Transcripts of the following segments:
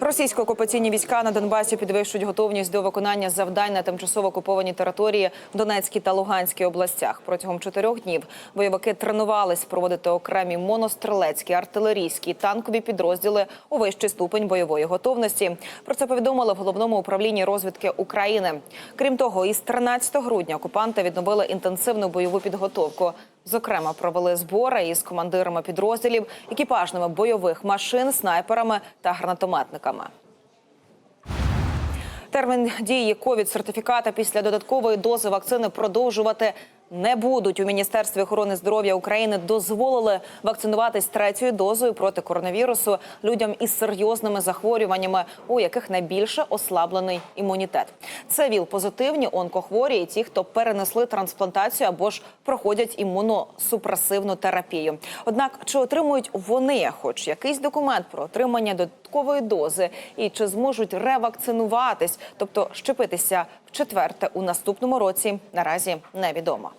Російсько-окупаційні війська на Донбасі підвищують готовність до виконання завдань на тимчасово окупованій території в Донецькій та Луганській областях. Протягом чотирьох днів бойовики тренувались проводити окремі монострілецькі, артилерійські танкові підрозділи у вищий ступень бойової готовності. Про це повідомили в головному управлінні розвідки України. Крім того, із 13 грудня окупанти відновили інтенсивну бойову підготовку. Зокрема, провели збори із командирами підрозділів, екіпажними бойових машин, снайперами та гранатометниками. Термін дії ковід-сертифіката після додаткової дози вакцини продовжувати не будуть. У міністерстві охорони здоров'я України дозволили вакцинуватись третьою дозою проти коронавірусу людям із серйозними захворюваннями, у яких найбільше ослаблений імунітет. Це ВІЛ-позитивні, онкохворі і ті, хто перенесли трансплантацію або ж проходять імуносупресивну терапію. Однак чи отримують вони, хоч якийсь документ про отримання додаткової дози, і чи зможуть ревакцинуватись, тобто щепитися в четверте у наступному році, наразі невідомо.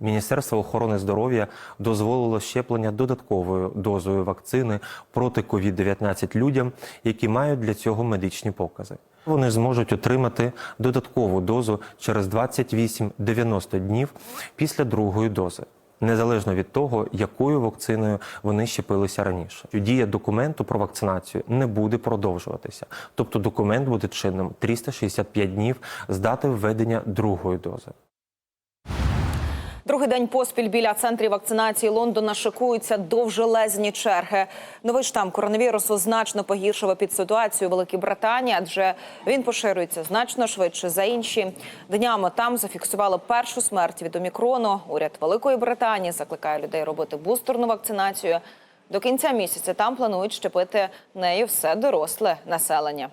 Міністерство охорони здоров'я дозволило щеплення додатковою дозою вакцини проти COVID-19 людям, які мають для цього медичні покази. Вони зможуть отримати додаткову дозу через 28-90 днів після другої дози. Незалежно від того, якою вакциною вони щепилися раніше, дія документу про вакцинацію не буде продовжуватися. Тобто документ буде чинним 365 днів з дати введення другої дози. Другий день поспіль біля центрів вакцинації Лондона шикуються довжелезні черги. Новий штам коронавірусу значно погіршив під ситуацію Великій Британії, адже він поширюється значно швидше за інші. Днями там зафіксували першу смерть від омікрону. Уряд Великої Британії закликає людей робити бустерну вакцинацію. До кінця місяця там планують щепити нею все доросле населення.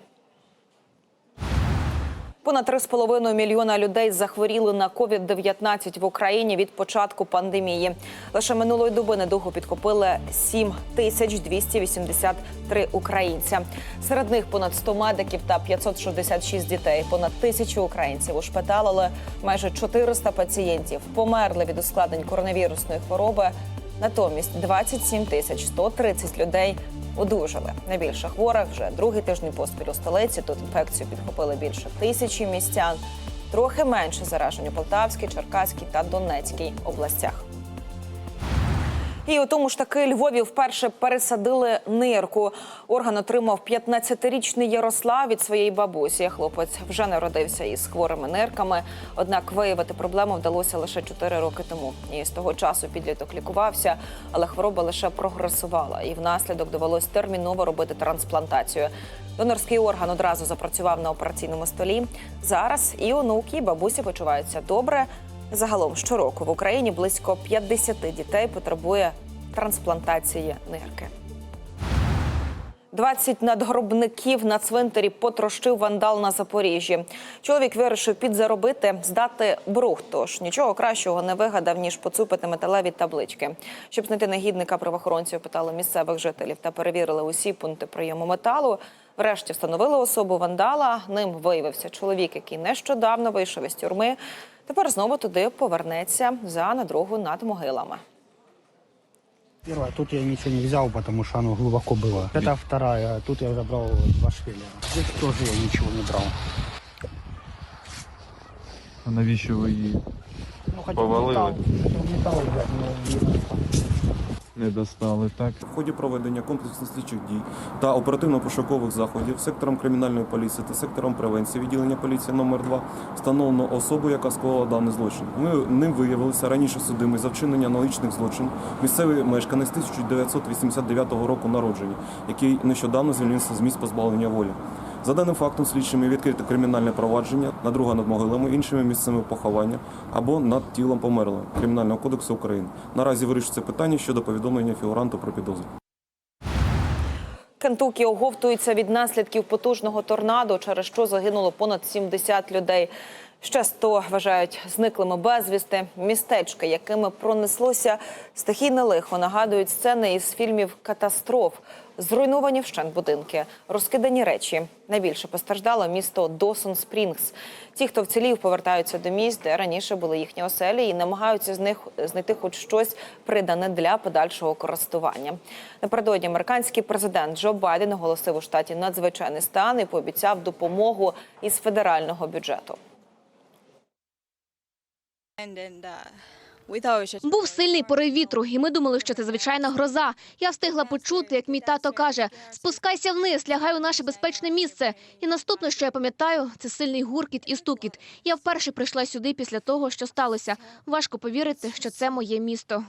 Понад 3,5 мільйона людей захворіли на COVID-19 в Україні від початку пандемії. Лише минулої доби недугу підхопили 7 тисяч 283 українця. Серед них понад 100 медиків та 566 дітей. Понад тисячу українців ушпиталили. Майже 400 пацієнтів померли від ускладнень коронавірусної хвороби. Натомість 27 тисяч 130 людей одужали. Найбільше хворих вже другий тиждень поспіль у столиці. Тут інфекцію підхопили більше тисячі містян. Трохи менше заражень у Полтавській, Черкаській та Донецькій областях. І у тому ж таки Львові вперше пересадили нирку. Орган отримав 15-річний Ярослав від своєї бабусі. Хлопець вже народився із хворими нирками. Однак виявити проблему вдалося лише 4 роки тому. І з того часу підліток лікувався, але хвороба лише прогресувала. І внаслідок довелось терміново робити трансплантацію. Донорський орган одразу запрацював на операційному столі. Зараз і онуки, і бабусі почуваються добре. Загалом щороку в Україні близько 50 дітей потребує трансплантації нирки. 20 надгробників на цвинтарі потрощив вандал на Запоріжжі. Чоловік вирішив підзаробити, здати брухт. Тож нічого кращого не вигадав, ніж поцупити металеві таблички. Щоб знайти негідника, правоохоронці опитали місцевих жителів та перевірили усі пункти прийому металу. Врешті встановили особу вандала. Ним виявився чоловік, який нещодавно вийшов із тюрми. Тепер знову туди повернеться за надрогу над могилами. Перша, тут я нічого не взяв, потому что оно глубоко было. Это вторая, тут я забрав два швеллера. Тут теж я нічого не брав. А навіщо ви її Ну, Повалили. метал не достал. Не достали, так? В ході проведення комплексних слідчих дій та оперативно-пошукових заходів сектором кримінальної поліції та сектором превенції відділення поліції номер 2 встановлено особу, яка скоїла даний злочин. Ми ним виявилися раніше судимий за вчинення аналогічних злочин місцевий мешканець 1989 року народження, який нещодавно звільнився з місць позбавлення волі. За даним фактом слідчими відкрито кримінальне провадження на друга над могилами, іншими місцями поховання або над тілом померлого Кримінального кодексу України. Наразі вирішується питання щодо повідомлення фігуранту про підозру. Кентукі оговтується від наслідків потужного торнадо, через що загинуло понад 70 людей. Ще 100 вважають зниклими безвісти. Містечка, якими пронеслося стихійне лихо, нагадують сцени із фільмів катастроф. Зруйновані вщент будинки, розкидані речі. Найбільше постраждало місто Досон Спрінгс. Ті, хто вцілів, повертаються до місць, де раніше були їхні оселі, і намагаються з них знайти хоч щось придане для подальшого користування. Напередодні американський президент Джо Байден оголосив у штаті надзвичайний стан і пообіцяв допомогу із федерального бюджету. Був сильний порив вітру, і ми думали, що це звичайна гроза. Я встигла почути, як мій тато каже: спускайся вниз, лягай у наше безпечне місце. І наступне, що я пам'ятаю, це сильний гуркіт і стукіт. Я вперше прийшла сюди після того, що сталося. Важко повірити, що це моє місто.